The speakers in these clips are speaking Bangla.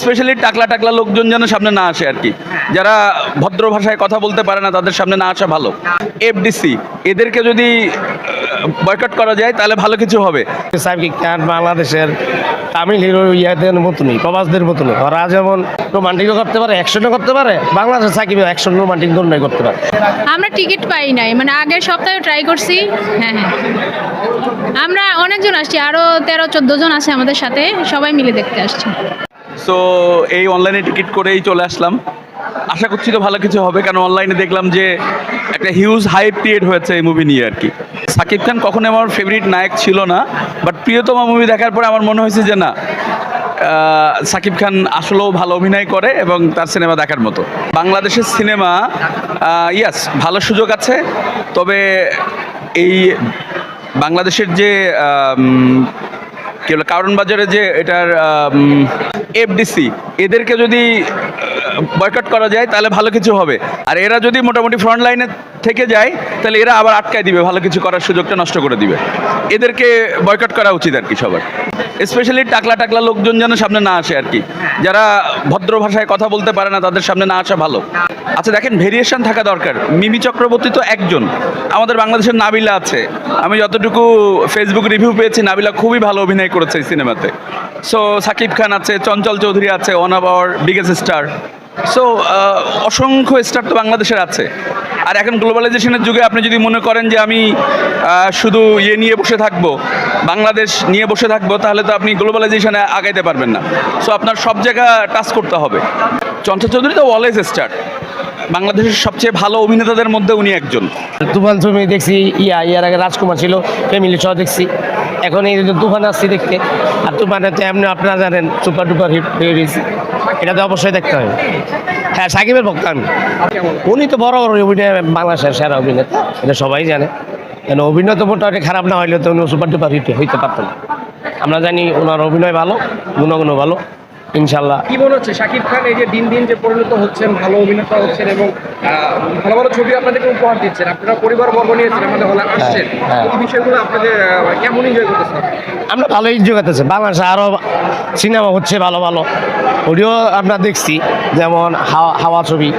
স্পেশালি টাকলা টাকলা লোকজন যেন সামনে না আসে আর কি। যারা ভদ্র ভাষায় কথা বলতে পারে না তাদের সামনে না আসা ভালো। এফডিসি এদেরকে যদি বয়কট করা যায় তাহলে ভালো কিছু হবে। বাংলাদেশের তামিল হিরো ইয়াদের মতনই প্রবাসদের মতনই ওরা যেমন রোমান্টিকও করতে পারে অ্যাকশনও করতে পারে বাংলাদেশের সাকিব অ্যাকশন রোমান্টিক দুটোই করতে পারে। আমরা টিকিট পাই নাই মানে আগের সপ্তাহে ট্রাই করছি। হ্যাঁ হ্যাঁ। আমরা অনেকজন আসছি আরও তেরো চোদ্দ জন আছে আমাদের সাথে সবাই মিলে দেখতে আসছি। সো এই অনলাইনে টিকিট করেই চলে আসলাম। আশা করছি তো ভালো কিছু হবে, কারণ অনলাইনে দেখলাম যে একটা হিউজ হাইপ ক্রিয়েট হয়েছে এই মুভি নিয়ে আর কি। সাকিব খান কখনো আমার ফেভারিট নায়ক ছিল না বাট প্রিয়তমা মুভি দেখার পরে আমার মনে হয়েছে যে না সাকিব খান আসলেও ভালো অভিনয় করে এবং তার সিনেমা দেখার মতো। বাংলাদেশের সিনেমা ইয়াস ভালো সুযোগ আছে, তবে এই বাংলাদেশের যে কি কারণ বাজারে যে এটার এফডিসি এদেরকে যদি বয়কট করা যায়, তাহলে ভালো কিছু হবে। আর এরা যদি মোটামুটি ফ্রন্ট লাইনে থেকে যায়, তাহলে এরা আবার আটকায় দিবে, ভালো কিছু করার সুযোগটা নষ্ট করে দিবে। এদেরকে বয়কট করা উচিত আর কি সবার। স্পেশালি টাকলা টাকলা লোকজন যেন সামনে না আসে আর কি। যারা ভদ্র ভাষায় কথা বলতে পারে না, তাদের সামনে না আসা ভালো। আচ্ছা দেখেন ভেরিয়েশন থাকা দরকার। মিমি চক্রবর্তী তো একজন। আমাদের বাংলাদেশের নাবিলা আছে। আমি যতটুকু ফেসবুক রিভিউ পেয়েছি, নাবিলা খুবই ভালো অভিনয় করেছে এই সিনেমাতে। সো সাকিব খান আছে, চঞ্চল চৌধুরী আছে আওয়ার বিগেস্ট স্টার সো অসংখ্য স্টার তো বাংলাদেশের আছে। আর এখন গ্লোবালাইজেশনের যুগে আপনি যদি মনে করেন যে আমি শুধু ইয়ে নিয়ে বসে থাকব, বাংলাদেশ নিয়ে বসে থাকব, তাহলে তো আপনি গ্লোবালাইজেশনে আগাইতে পারবেন না। সো আপনার সব জায়গা টাচ করতে হবে। চঞ্চল চৌধুরী তো অলওয়েজ স্টার বাংলাদেশের সবচেয়ে ভালো অভিনেতাদের মধ্যে উনি একজন। তুফান ছবি দেখছি, ইয়া, ইয়ার আগে রাজকুমার ছিল, ফ্যামিলি সহ দেখছি। এখন এই যে তুফান আসছি দেখতে, আর তুফানে তো এমনি আপনারা জানেন, সুপার টুপার হিট হয়ে গেছি এটা তো অবশ্যই দেখতে হবে। হ্যাঁ সাকিবের ভক্ত আমি। উনি তো বড় বড় অভিনয়, বাংলাদেশের সেরা অভিনেতা, এটা সবাই জানে। কেন, অভিনয় তো মোটামুটি খারাপ না হইলে তো উনি সুপার টুপার হিট হইতে পারতেন আমরা জানি ওনার অভিনয় ভালো গুণগুণ ভালো। ইনশাল্লাহ। কি মনে হচ্ছে? শাকিব খান এই যে দিন দিন যে পরিণত হচ্ছেন ভালো অভিনেতা হচ্ছেন এবং ভালো ভালো ছবি আপনাদেরকে উপহার দিচ্ছেন। আপনারা পরিবার বর্গ নিয়ে সিনেমাতে হলে আসছেন। হ্যাঁ। এই বিষয়গুলো আপনাদের কেমন এনজয় করতেছেন? আমরা ভালোই জোগাতেছি বাংলাদেশে আরও সিনেমা হচ্ছে ভালো ভালো। ওটিও আমরা দেখছি যেমন হাওয়া হাওয়া ছবি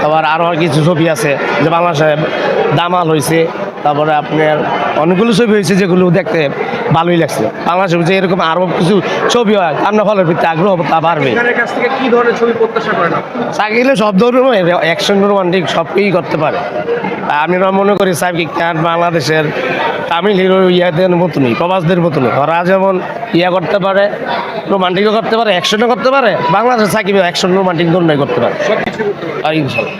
তারপর আরও কিছু ছবি আছে যে বাংলাদেশে দামাল হয়েছে তারপরে আপনার অনেকগুলো ছবি হয়েছে যেগুলো দেখতে ভালোই লাগছে। বাংলা ছবি যে এরকম আরও কিছু ছবি হয় আমরা ফলের ভিত্তি আগ্রহ তা বাড়বে। কি ধরনের ছবি প্রত্যাশা করেন? সাকিলে সব ধরনের অ্যাকশন রোমান্টিক সব কিছুই করতে পারে। আমি মনে করি সাকিব খান বাংলাদেশের তামিল হিরো ইয়াদের মতনই প্রবাসদের মতনই। ওরা যেমন ইয়া করতে পারে রোমান্টিকও করতে পারে অ্যাকশনও করতে পারে বাংলাদেশের সাকিব অ্যাকশন রোমান্টিক দুটোই করতে পারে। আর ইনশাল্লাহ।